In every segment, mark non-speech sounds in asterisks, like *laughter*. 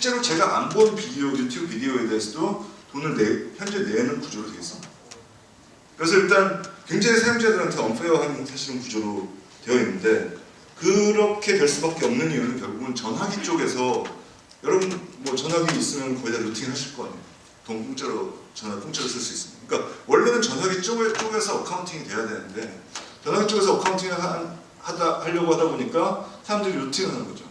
실제로 제가 안 본 비디오, 유튜브 비디오에 대해서도 돈을 내, 현재 내는 구조로 되어 있습니다. 그래서 일단 굉장히 사용자들한테 언페어한 사실은 구조로 되어 있는데 그렇게 될 수밖에 없는 이유는 결국은 전화기 쪽에서 여러분 뭐 전화기 있으면 거의 다 루팅 하실 거 아니에요. 돈 공짜로 전화 공짜로 쓸 수 있습니다. 그러니까 원래는 전화기 쪽에, 쪽에서 어카운팅이 돼야 되는데 전화기 쪽에서 어카운팅을 하, 하다 하려고 하다 보니까 사람들이 루팅을 하는 거죠.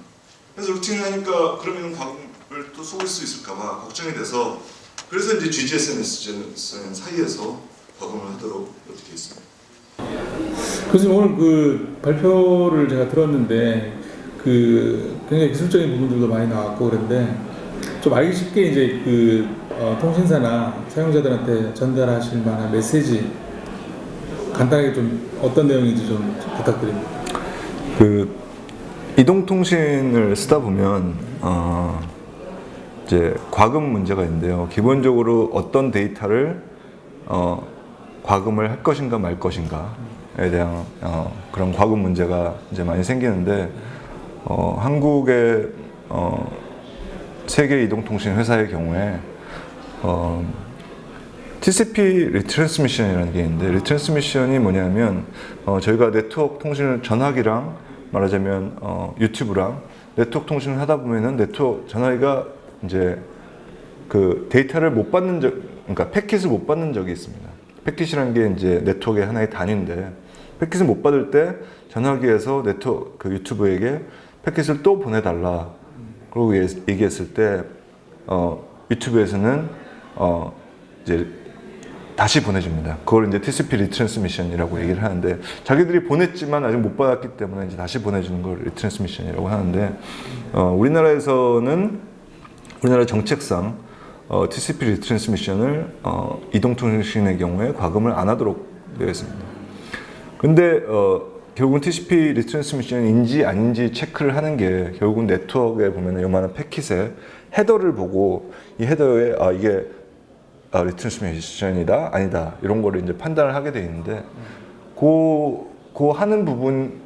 그래서 루팅을 하니까 그러면 과금을 또 속을 수 있을까봐 걱정이 돼서 그래서 이제 GGSNS 사이에서 과금을 하도록 이렇게 돼 있습니다. 교수님 오늘 그 발표를 제가 들었는데 그 굉장히 기술적인 부분들도 많이 나왔고 그런데 좀 알기 쉽게 이제 그 어, 통신사나 사용자들한테 전달하실 만한 메시지 간단하게 좀 어떤 내용인지 좀 부탁드립니다. 그 이동통신을 쓰다 보면 어 이제 과금 문제가 있는데요. 기본적으로 어떤 데이터를 어 과금을 할 것인가 말 것인가에 대한 어 그런 과금 문제가 이제 많이 생기는데 어 한국의 어 세계 이동통신 회사의 경우에 어 TCP 리트랜스미션이라는 게 있는데 리트랜스미션이 뭐냐면 어, 저희가 네트워크 통신을 전화기랑 말하자면 어, 유튜브랑 네트워크 통신을 하다 보면은 네트워크 전화기가 이제 그 데이터를 못 받는 적 그러니까 패킷을 못 받는 적이 있습니다. 패킷이라는 게 이제 네트워크의 하나의 단위인데 패킷을 못 받을 때 전화기에서 네트워크 그 유튜브에게 패킷을 또 보내달라 그러고 얘- 얘기했을 때 어, 유튜브에서는 어, 이제 다시 보내줍니다. 그걸 이제 TCP 리트랜스미션이라고 얘기를 하는데 자기들이 보냈지만 아직 못 받았기 때문에 이제 다시 보내주는 걸 리트랜스미션이라고 하는데 어, 우리나라에서는 우리나라 정책상 어, TCP 리트랜스미션을 어, 이동통신의 경우에 과금을 안 하도록 되어 있습니다. 근데 어, 결국은 TCP 리트랜스미션인지 아닌지 체크를 하는 게 결국은 네트워크에 보면 요만한 패킷에 헤더를 보고 이 헤더에 아 이게 아, 리트랜스미션이다 아니다 이런 거를 이제 판단을 하게 돼 있는데 그, 그 하는 부분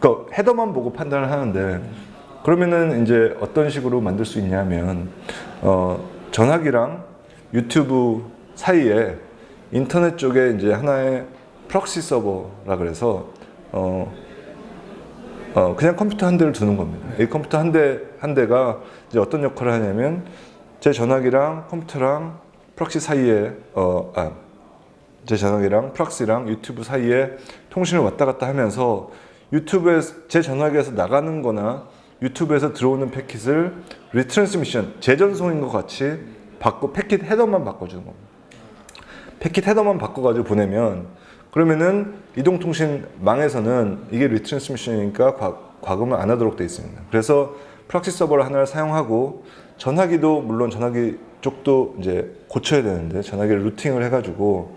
그 헤더만 보고 판단을 하는데 그러면은 이제 어떤 식으로 만들 수 있냐면 어, 전화기랑 유튜브 사이에 인터넷 쪽에 이제 하나의 프록시 서버라 그래서 어, 어, 그냥 컴퓨터 한 대를 두는 겁니다. 이 컴퓨터 한 대, 한 대가 이제 어떤 역할을 하냐면 제 전화기랑 컴퓨터랑 프록시 사이에, 어, 아, 제 전화기랑 프록시랑 유튜브 사이에 통신을 왔다 갔다 하면서 유튜브에, 제 전화기에서 나가는 거나 유튜브에서 들어오는 패킷을 리트랜스미션, 재전송인 것 같이 바꿔, 패킷 헤더만 바꿔주는 겁니다. 패킷 헤더만 바꿔가지고 보내면 그러면은 이동통신망에서는 이게 리트랜스미션이니까 과, 과금을 안 하도록 되어 있습니다. 그래서 프락시 서버를 하나를 사용하고 전화기도 물론 전화기 쪽도 이제 고쳐야 되는데 전화기를 루팅을 해가지고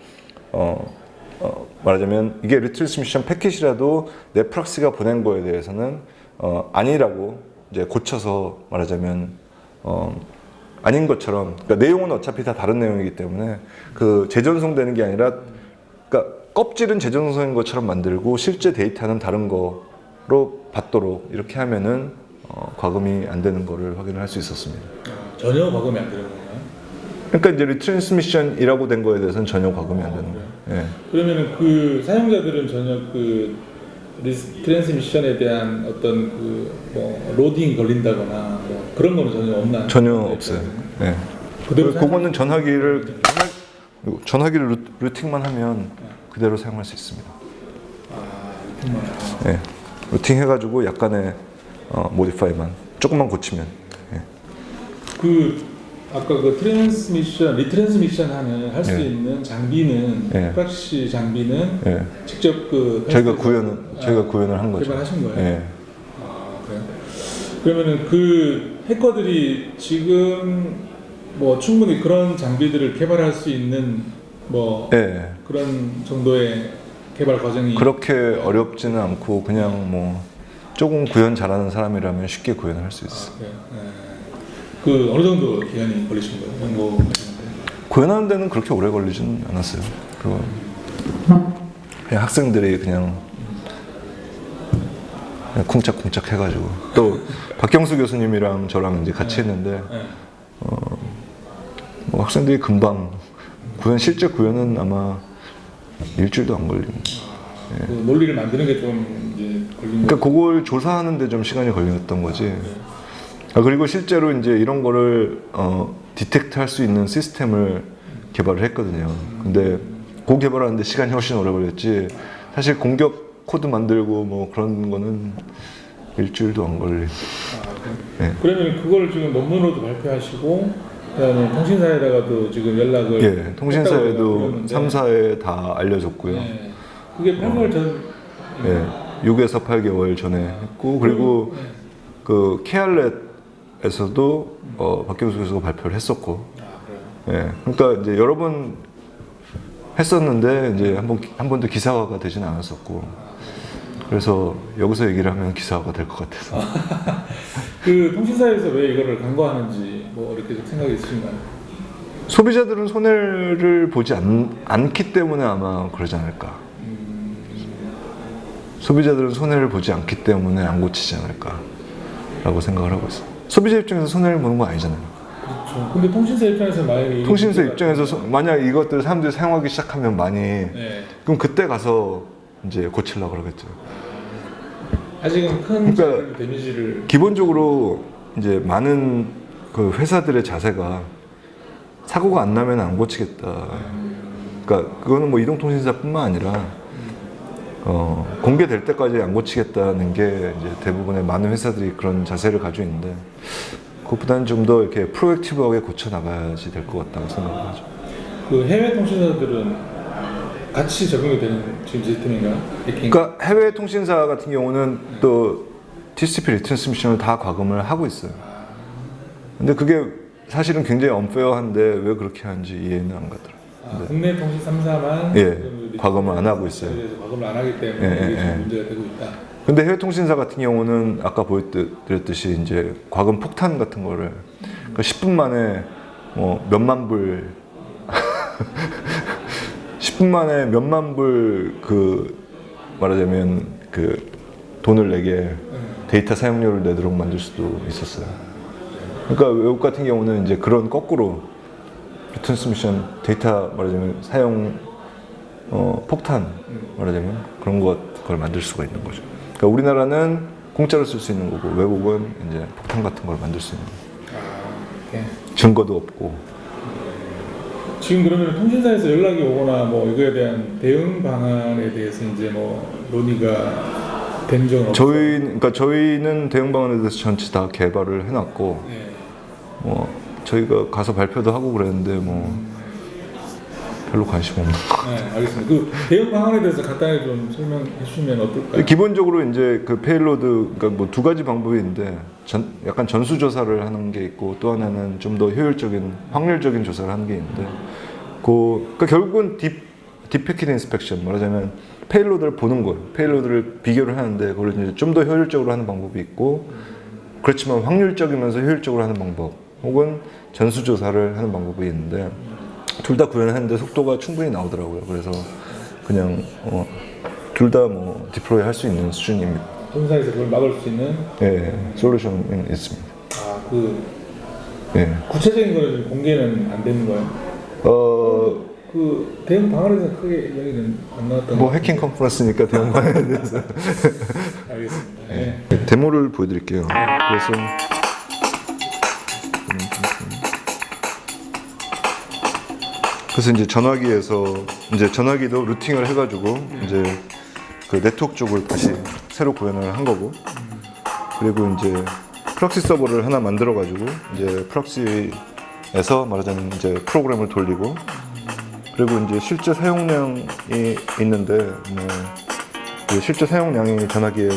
어, 어, 말하자면 이게 리트랜스미션 패킷이라도 내 프락시가 보낸 거에 대해서는 어, 아니라고 이제 고쳐서 말하자면 어, 아닌 것처럼 그러니까 내용은 어차피 다 다른 내용이기 때문에 그 재전송되는 게 아니라 그러니까 껍질은 재전송인 것처럼 만들고 실제 데이터는 다른 거로 받도록 이렇게 하면은 어, 과금이 안 되는 거를 확인을 할 수 있었습니다. 전혀 과금이 안 되는 건가요? 그러니까 이제 리트랜스미션이라고 된 거에 대해서는 전혀 과금이 안 되는 거예요. 예. 그러면은 그 사용자들은 전혀 그 리스- 트랜스미션에 대한 어떤 그 뭐 로딩 걸린다거나 뭐 그런 거는 전혀 없나요? 전혀 없어요. 예. 그대로 그- 그거는 전화기를 전화- 전화기를 루, 루팅만 하면 그대로 사용할 수 있습니다. 아, 정말. 예. 루팅 해가지고 약간의 어, 모디파이만 조금만 고치면 예. 그 아까 그 트랜스미션, 리트랜스미션 하는 할 수 예. 있는 장비는 예. 프락시 장비는 예. 직접 그 저희가 헬스에서, 구현은 저희가 아, 구현을 한 거죠. 개발하신 거예요? 예. 아 그래요? 그러면은 그 해커들이 지금 뭐 충분히 그런 장비들을 개발할 수 있는 뭐 예. 그런 정도의 개발 과정이 그렇게 어렵지는 않고 그냥 뭐 조금 구현 잘하는 사람이라면 쉽게 구현을 할수 있어 요. 아, 그래요? 예. 그 어느 정도 기간이 걸리신 거예요? 연구하시는데? 구현하는 데는 그렇게 오래 걸리진 않았어요. 그거 그냥 학생들이 그냥 그냥 쿵짝쿵짝 해가지고 또 박경수 교수님이랑 저랑 이제 같이 했는데 네. 뭐 학생들이 금방 구현 실제 구현은 아마 일주일도 안 걸립니다. 그 논리를 만드는 게 좀 이제 걸린 그러니까 그걸 조사하는데 좀 시간이 걸렸던 거지. 아, 그리고 실제로 이제 이런 거를 어, 디텍트 할 수 있는 시스템을 개발을 했거든요. 근데 그 개발하는데 시간이 훨씬 오래 걸렸지. 사실 공격 코드 만들고 뭐 그런 거는 일주일도 안 걸린. 아, 네. 그러면 그걸 지금 논문으로도 발표하시고 그다음에 통신사에다가도 지금 연락을 예, 통신사에도 제가 3사에 다 알려줬고요. 네. 그게 8개월 전 예, 6에서 8개월 전에 했고 그리고 네. 그 케알렛 에서도 어, 박경수 교수가 발표를 했었고. 아. 예, 그러니까 이제 여러 번 했었는데 이제 한번 한 번도 기사화가 되진 않았었고. 그래서 여기서 얘기를 하면 기사화가 될 것 같아서. *laughs* 그 통신사에서 왜 이거를 간과하는지 뭐 이렇게 좀 생각이 있으신가요? 소비자들은 손해를 보지 않, 않기 때문에 아마 그러지 않을까. 소비자들은 손해를 보지 않기 때문에 안 고치지 않을까라고 생각을 하고 있어요 소비자 입장에서 손해를 보는 건 아니잖아요 그렇죠. 근데 통신사 입장에서 만약에 통신사 입장에서 소- 만약 이것들 사람들이 사용하기 시작하면 많이 네. 그럼 그때 가서 이제 고치려고 그러겠죠 아직은 큰 그러니까- 데미지를 기본적으로 이제 많은 그 회사들의 자세가 사고가 안 나면 안 고치겠다. 그러니까 그거는 뭐 이동통신사뿐만 아니라 어, 공개될 때까지 안 고치겠다는 게 이제 대부분의 많은 회사들이 그런 자세를 가지고 있는데 그것보다는 좀 더 이렇게 프로액티브하게 고쳐 나가야지 될 것 같다고 생각하죠. 그 해외 통신사들은 같이 적용이 되는 지금 시스템인가요? 해킹? 그러니까 해외 통신사 같은 경우는 또 TCP 리트랜스미션을 다 과금을 하고 있어요. 근데 그게 사실은 굉장히 언페어한데 왜 그렇게 하는지 이해는 안 가더라고요. 아, 국내 통신 3사만 예, 과금을 안 하고 있어요. 그래서 과금을 안 하기 때문에 예, 이게 예, 예. 문제가 되고 있다. 근데 해외 통신사 같은 경우는 아까 보여드렸듯이 이제 과금 폭탄 같은 거를 그 10분 만에 뭐 몇만 불 *laughs* 10분 만에 몇만 불 그 말하자면 그 돈을 내게 데이터 사용료를 내도록 만들 수도 있었어요. 그러니까 외국 같은 경우는 이제 그런 거꾸로 리 트랜스미션 데이터 말하자면 사용 어, 폭탄 말하자면 그런 것걸 만들 수가 있는 거죠. 그러니까 우리나라는 공짜로 쓸 수 있는 거고 외국은 이제 폭탄 같은 걸 만들 수 있는 예. 증거도 없고 지금 그러면 통신사에서 연락이 오거나 뭐 이거에 대한 대응 방안에 대해서 이제 뭐 논의가 된 적은 없어요? 저희 그러니까 저희는 대응 방안에 대해서 전체 다 개발을 해놨고 예. 뭐 저희가 가서 발표도 하고 그랬는데 뭐 별로 관심 없는 거. 네, 알겠습니다. 그 대응 방안에 대해서 간단히 좀 설명해 주시면 어떨까요? 기본적으로 이제 그 페일로드 그러니까 뭐 두 가지 방법이 있는데 전, 약간 전수 조사를 하는 게 있고 또 하나는 좀 더 효율적인 확률적인 조사를 하는 게 있는데 그 그러니까 결국은 딥 딥패킷 인스펙션 말하자면 페일로드를 보는 거예요. 페일로드를 비교를 하는데 그걸 이제 좀 더 효율적으로 하는 방법이 있고 그렇지만 확률적이면서 효율적으로 하는 방법 혹은 전수 조사를 하는 방법이 있는데 둘 다 구현하는데 속도가 충분히 나오더라고요. 그래서 그냥 어, 둘 다 뭐 디플로이 할 수 있는 수준입니다. 통신사에서 그걸 막을 수 있는 예, 솔루션은 있습니다. 아 그 예. 구체적인 거는 공개는 안 되는 거예요? 어, 그 대응 방안에 대해서 크게 이야기는 안 나왔던 뭐것 해킹 컨퍼런스니까 대응방에 대해서 같아요. *laughs* 알겠습니다. 예. 데모를 보여드릴게요. 그래서 그래서 이제 전화기에서 이제 전화기도 루팅을 해가지고 이제 그 네트워크 쪽을 다시 새로 구현을 한 거고 그리고 이제 프록시 서버를 하나 만들어가지고 이제 프록시에서 말하자면 이제 프로그램을 돌리고 그리고 이제 실제 사용량이 있는데 뭐그 실제 사용량이 전화기에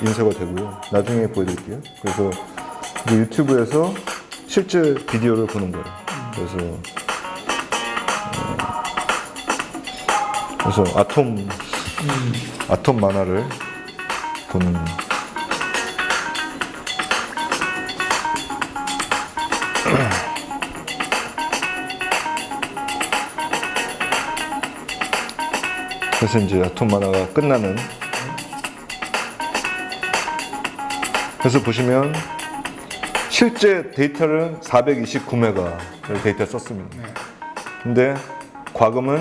인쇄가 되고요. 나중에 보여드릴게요. 그래서 유튜브에서 실제 비디오를 보는 거예요. 그래서 어, 그래서 아톰 아톰 만화를 보는 *clears throat* 그래서 이제 아톰 만화가 끝나는 그래서 보시면 실제 데이터는 429메가를 데이터 썼습니다. 네. 근데 과금은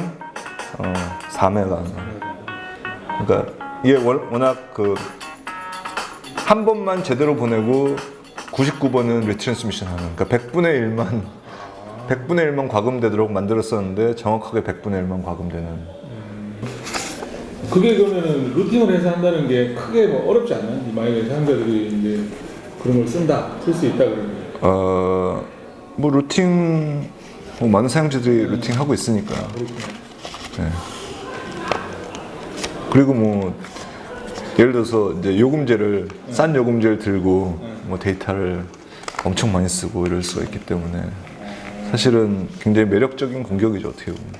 어, 4메가. 그러니까 이게 월- 워낙 그 한 번만 제대로 보내고 99번은 리트랜스미션 하는 그러니까 100분의 1만 100분의 1만 과금되도록 만들었었는데 정확하게 100분의 1만 과금되는 그게 그러면은 루팅을 해서 한다는 게 크게 뭐 어렵지 않아요? 이 만약에 사용자들이 이제 그런 걸 쓴다, 쓸 수 있다 그러면. 어, 뭐 루팅 뭐 많은 사용자들이 루팅 하고 있으니까 그렇구나. 그리고 뭐 예를 들어서 이제 요금제를 싼 요금제를 들고 뭐 데이터를 엄청 많이 쓰고 이럴 수가 있기 때문에 사실은 굉장히 매력적인 공격이죠 어떻게 보면.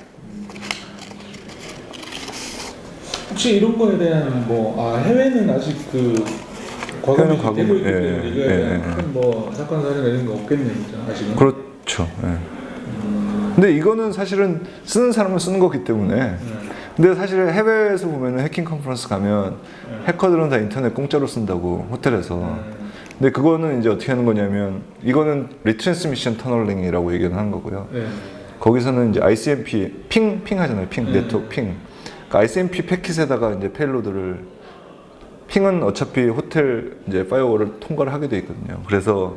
혹시 이런 거에 대한 뭐 아, 해외는 아직 그 과거에 해외는 과거- 되고 있기 예, 때문에 이거에 예, 대한 예. 큰뭐 사건 사례나 이런 거 없겠네요, 진짜 아직은. 그렇죠. 예. 근데 이거는 사실은 쓰는 사람은 쓰는 거기 때문에. 근데 사실 해외에서 보면은 해킹 컨퍼런스 가면 해커들은 다 인터넷 공짜로 쓴다고 호텔에서. 근데 그거는 이제 어떻게 하는 거냐면 이거는 리트랜스미션 터널링이라고 얘기를 하는 거고요. 네. 거기서는 이제 ICMP 핑, 핑 하잖아요. 핑, 네. 네트워크 핑. 그러니까 ICMP 패킷에다가 이제 페일로드를 핑은 어차피 호텔 이제 파이어월을 통과를 하게 돼 있거든요. 그래서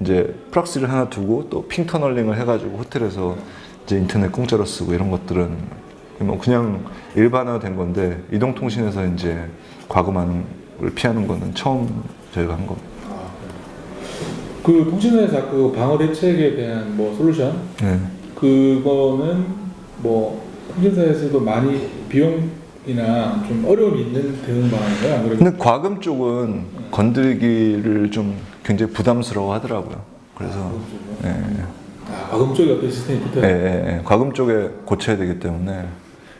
이제 프락시를 하나 두고 또 핑 터널링을 해가지고 호텔에서 이제 인터넷 공짜로 쓰고 이런 것들은 뭐 그냥 일반화된 건데 이동통신에서 이제 걸 피하는 거는 처음 저희가 한 겁니다. 그 통신회사 그 방어 대책에 대한 뭐 솔루션 네. 그거는 뭐 통신사에서도 많이 비용 이나 좀 어려움이 있는 대응 방안인가요? 아무래도 근데 과금 쪽은 건드리기를 좀 굉장히 부담스러워 하더라고요. 그래서 예, 아, 과금 쪽에 어떤 시스템이 예, 붙어요? 예, 예. 과금 쪽에 고쳐야 되기 때문에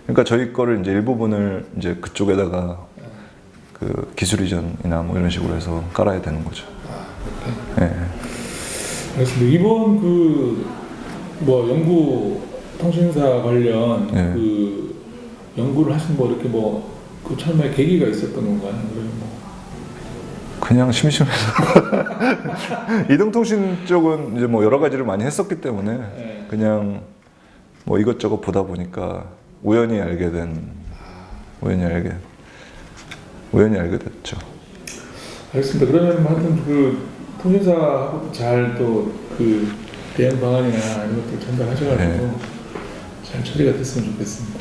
그러니까 저희 거를 이제 일부분을 이제 그쪽에다가 그 기술 이전이나 뭐 이런 식으로 해서 깔아야 되는 거죠. 예. 알겠습니다. 이번 그 뭐 연구 통신사 관련 네. 그 연구를 하신 뭐 이렇게 뭐그 처음에 계기가 있었던 건가요? 뭐 그냥 심심해서 *laughs* 이동통신 쪽은 이제 뭐 여러 가지를 많이 했었기 때문에 네. 그냥 뭐 이것저것 보다 보니까 우연히 알게 된 우연히 알게 우연히 알게 됐죠. 알겠습니다. 그러면 하여튼 그 통신사하고 잘 또 그 대응 방안이나 이런 것들 전달하셔가지고 네. 잘 처리가 됐으면 좋겠습니다.